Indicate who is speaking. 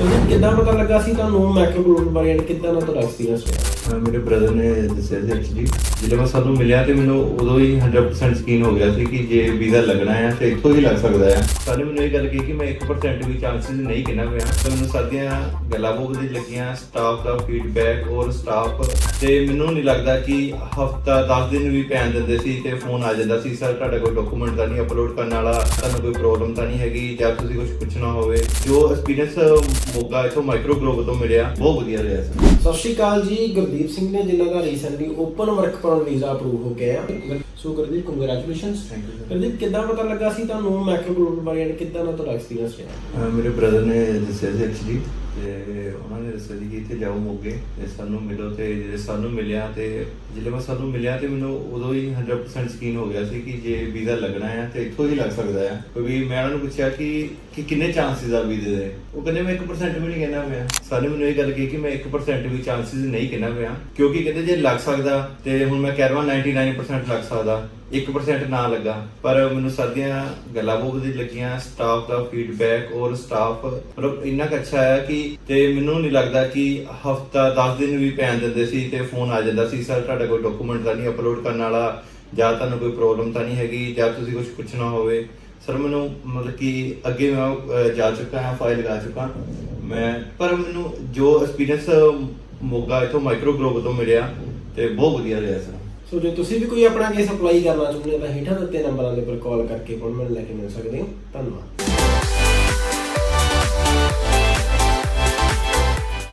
Speaker 1: ਤੁਸੀਂ ਕਿੱਦਾਂ ਪਤਾ ਲੱਗਾ ਸੀ ਤੁਹਾਨੂੰ ਮੈਕਰੋ ਗਲੋਬਲ ਬਾਰੇ and ਕਿੱਦਾਂ ਦਾ ਤੁਹਾਡਾ ਐਕਸਪੀਰੀਅੰਸ ਰਿਹਾ
Speaker 2: ਅਹ ਮੇਰੇ ਬ੍ਰਦਰ ਨੇ ਦੱਸਿਆ ਸੀ ਐਕਚੁਅਲੀ ਜਦੋਂ ਮੈਂ ਸਾਨੂੰ ਮਿਲਿਆ ਤੇ ਮੈਨੂੰ ਉਦੋਂ ਹੀ 100% ਯਕੀਨ ਹੋ ਗਿਆ ਸੀ ਕਿ ਜੇ ਵੀਜ਼ਾ ਲੱਗਣਾ ਹੈ ਤੇ ਇੱਥੋਂ ਹੀ ਲੱਗ ਸਕਦਾ ਹੈ ਸਾਨੂੰ ਮੈਨੂੰ ਇਹ ਗੱਲ ਕਹੀ ਕਿ ਮੈਂ 1% ਵੀ ਚਾਂਸਸ ਨਹੀਂ ਕਿੰਨਾ ਪਿਆ। ਤੇ ਮੈਨੂੰ ਸਾਡੀਆਂ ਗੱਲਾਂ ਬਹੁਤ ਵਧੀਆ ਲੱਗੀਆਂ ਸਟਾਫ ਦਾ ਫੀਡਬੈਕ ਔਰ ਸਟਾਫ ਤੇ ਮੈਨੂੰ ਨਹੀਂ ਲੱਗਦਾ ਕਿ ਹਫਤਾ 10 ਦਿਨ ਵੀ ਪੈਣ ਦਿੰਦੇ ਸੀ ਤੇ ਫੋਨ ਆ ਜਾਂਦਾ ਸੀ ਸਰ ਤੁਹਾਡਾ ਕੋਈ ਡਾਕੂਮੈਂਟ ਤਾਂ ਨਹੀਂ ਅਪਲੋਡ ਕਰਨ ਵਾਲਾ, ਤੁਹਾਨੂੰ ਕੋਈ ਪ੍ਰੋਬਲਮ ਤਾਂ ਨਹੀਂ ਹੈਗੀ ਜਾਂ ਤੁਸੀਂ ਕੁਝ ਪੁੱਛਣਾ ਹੋਵੇ। ਜੋ ਐਕਸਪੀਰੀਅੰਸ ਮੋਗਾ ਇਥੋਂ ਮਾਈਕ੍ਰੋ ਗਲੋਬ ਤੋਂ ਮਿਲਿਆ। ਬਹੁਤ ਵਧੀਆ ਰਿਹਾ ਸਰ
Speaker 1: ਸਤਿ ਸ਼੍ਰੀ ਅਕਾਲ ਜੀ ਗੁਰਦੀਪ ਸਿੰਘ ਨੇ ਜਿਨ੍ਹਾਂ ਦਾ recently open work permit visa approve ਹੋ ਗਿਆ। So Gurdeep congratulations
Speaker 2: you, sir.
Speaker 1: Gurdeep ਕਿੱਦਾਂ ਪਤਾ ਲੱਗਾ ਸੀ ਤੁਹਾਨੂੰ ਮੈਕਰੋ ਗਲੋਬਲ ਬਾਰੇ ਕਿੱਦਾਂ ਦਾ ਤੁਹਾਡਾ ਐਕਸਪੀਰੀਅੰਸ ਰਿਹਾ?
Speaker 2: ਮੇਰੇ ਬ੍ਰਦਰ ਨੇ ਦੱਸਿਆ ਸੀ ਐਕਚੁਅਲੀ ਤੇ ਉਹਨਾਂ ਨੇ ਦੱਸਿਆ ਸੀ ਕਿ ਇੱਥੇ ਜਾਓ ਮੋਗੇ ਤੇ ਸਾਨੂੰ ਮਿਲੋ ਤੇ ਜਿਹੜੇ ਸਾਨੂੰ ਮਿਲਿਆ ਤੇ ਜਦੋਂ ਮੈਂ ਸਾਨੂੰ ਮਿਲਿਆ ਤੇ ਮੈਨੂੰ ਉਦੋਂ ਹੀ 100% ਯਕੀਨ ਹੋ ਗਿਆ ਸੀ ਕਿ ਜੇ ਵੀਜ਼ਾ ਲੱਗਣਾ ਹੈ ਤੇ ਇੱਥੋਂ ਹੀ ਲੱਗ ਸਕਦਾ ਹੈ ਕਿਉਂਕਿ ਮੈਂ ਉਹਨਾਂ ਨੂੰ ਪੁੱਛਿਆ ਕਿ ਕਿ ਕਿੰਨੇ ਚਾਂਸਸ ਆ ਵੀਜ਼ੇ ਦੇ? ਉਹ ਕਹਿੰਦੇ ਮੈਂ 1% ਵੀ ਨਹੀਂ ਕਹਿਣਾ ਪਿਆ। ਸਾਨੂੰ ਮੈਨੂੰ ਇਹ ਗੱਲ ਕਹੀ ਕਿ ਮੈਂ 1% ਵੀ ਚਾਂਸਸ ਨਹੀਂ ਕਹਿਣਾ ਪਿਆ। ਕਿਉਂਕਿ ਕਹਿੰਦੇ ਜੇ ਲੱਗ ਸਕਦਾ ਤੇ ਹੁਣ ਮੈਂ ਕਹਿ ਰਿਹਾ 99% ਲੱਗ ਸਕਦਾ। 1% ਨਾ ਲੱਗਾ। ਪਰ ਮੈਨੂੰ ਸਾਡੀਆਂ ਗੱਲਾਂ ਬਹੁਤ ਵਧੀਆ ਲੱਗੀਆਂ ਸਟਾਫ ਦਾ ਫੀਡਬੈਕ ਔਰ ਸਟਾਫ ਮਤਲਬ ਇੰਨਾ ਕੁ ਅੱਛਾ ਹੈ ਕਿ ਤੇ ਮੈਨੂੰ ਨਹੀਂ ਲੱਗਦਾ ਕਿ ਹਫਤਾ 10 ਦਿਨ ਵੀ ਪੈਣ ਦਿੰਦੇ ਸੀ ਤੇ ਫੋਨ ਆ ਜਾਂਦਾ ਸੀ, ਸਰ, ਤੁਹਾਡਾ ਕੋਈ ਡਾਕੂਮੈਂਟ ਤਾਂ ਨਹੀਂ ਅਪਲੋਡ ਕਰਨ ਵਾਲਾ, ਜਾਂ ਤੁਹਾਨੂੰ ਕੋਈ ਪ੍ਰੋਬਲਮ ਤਾਂ ਨਹੀਂ ਹੈਗੀ, ਜਾਂ ਤੁਸੀਂ ਕੁਝ ਪੁੱਛਣਾ ਹੋਵੇ। ਸਰ, ਮੈਨੂੰ ਮਤਲਬ ਕਿ ਅੱਗੇ ਮੈਂ ਜਾ ਚੁੱਕਾ ਹਾਂ ਫਾਈਲ ਲਗਾ ਚੁੱਕਾ। ਮੈਂ, ਪਰ ਮੈਨੂੰ ਜੋ ਐਕਸਪੀਰੀਅੰਸ ਮੋਗਾ ਇਥੋਂ ਮਾਈਕ੍ਰੋ ਗਲੋਬ ਤੋਂ ਮਿਲਿਆ, ਤੇ ਬਹੁਤ ਵਧੀਆ ਰਿਹਾ ਸਰ।
Speaker 1: ਸੋ ਜੇ ਤੁਸੀਂ ਵੀ ਕੋਈ ਆਪਣਾ ਕੇਸ ਅਪਲਾਈ ਕਰਨਾ ਚਾਹੁੰਦੇ ਹੋ ਤਾਂ ਹੇਠਾਂ ਦਿੱਤੇ ਨੰਬਰਾਂ ਦੇ ਉੱਪਰ ਕਾਲ ਕਰਕੇ ਅਪਾਇੰਟਮੈਂਟ ਲੈ ਕੇ ਮਿਲ ਸਕਦੇ ਹੋ। ਧੰਨਵਾਦ।